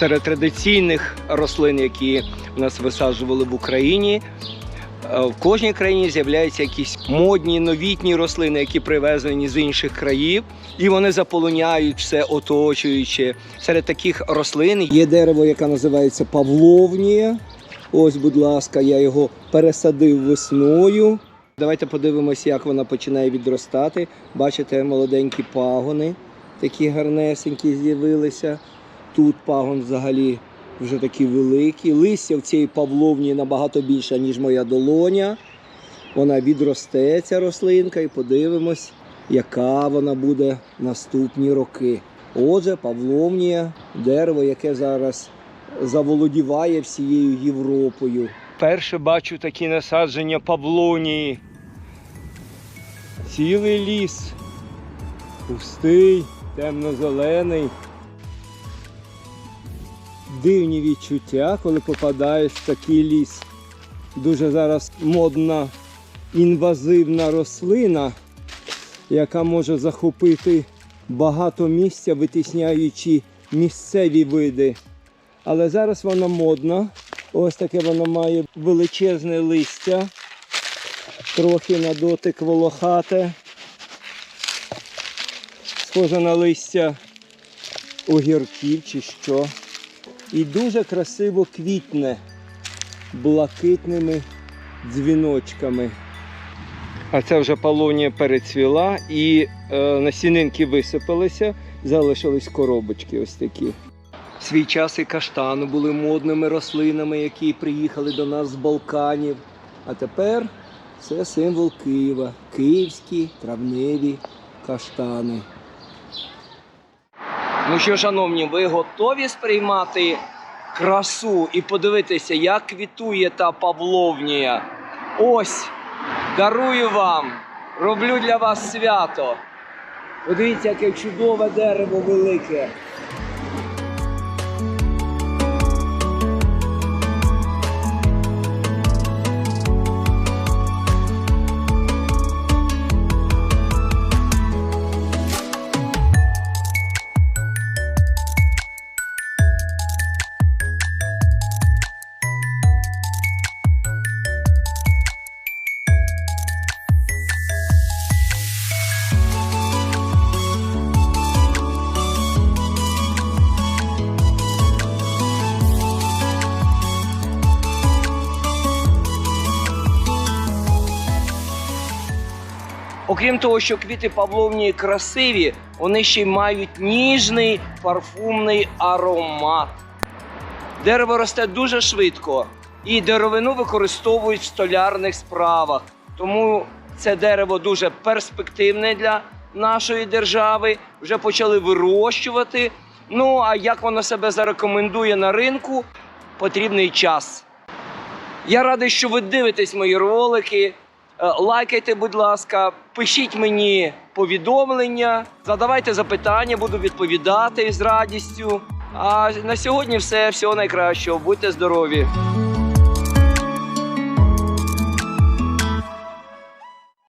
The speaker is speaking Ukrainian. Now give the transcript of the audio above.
Серед традиційних рослин, які у нас висаджували в Україні, е, в кожній країні з'являються якісь модні новітні рослини, які привезені з інших країв, і вони заполоняють все оточуюче. Серед таких рослин є дерево, яке називається Павловнія. Ось, будь ласка, я його пересадив весною. Давайте подивимося, як вона починає відростати. Бачите, молоденькі пагони, такі гарнесенькі з'явилися. Тут пагон взагалі вже такі великі. Листя в цій павловні набагато більше, ніж моя долоня. Вона відросте, ця рослинка, і подивимось, яка вона буде наступні роки. Отже, павловнія, дерево, яке зараз заволодіває всією Європою. Перше бачу такі насадження павлонії. Цілий ліс. Пустий, темно-зелений. Дивні відчуття, коли попадаєш в такий ліс. Дуже зараз модна інвазивна рослина, яка може захопити багато місця, витісняючи місцеві види. Але зараз вона модна. Ось таке вона має величезне листя, трохи на дотик волохате. Схоже на листя огірків чи що. І дуже красиво квітне блакитними дзвіночками. А це вже полонія перецвіла і е, насінинки висипалися, залишились коробочки ось такі. Свій час і каштани були модними рослинами, які приїхали до нас з Балканів. А тепер це символ Києва. Київські травневі каштани. Ну що, шановні, ви готові сприймати красу і подивитися, як квітує та павловнія? Ось, дарую вам, роблю для вас свято. Подивіться, яке чудове дерево велике. Окрім того, що квіти павловні красиві, вони ще й мають ніжний парфумний аромат. Дерево росте дуже швидко, і деревину використовують в столярних справах. Тому це дерево дуже перспективне для нашої держави. Вже почали вирощувати. Ну а як воно себе зарекомендує на ринку, потрібний час. Я радий, що ви дивитесь мої ролики. Е, Лайкайте, будь ласка, пишіть мені повідомлення, задавайте запитання, буду відповідати з радістю. А на сьогодні все. Всього найкращого. Будьте здорові!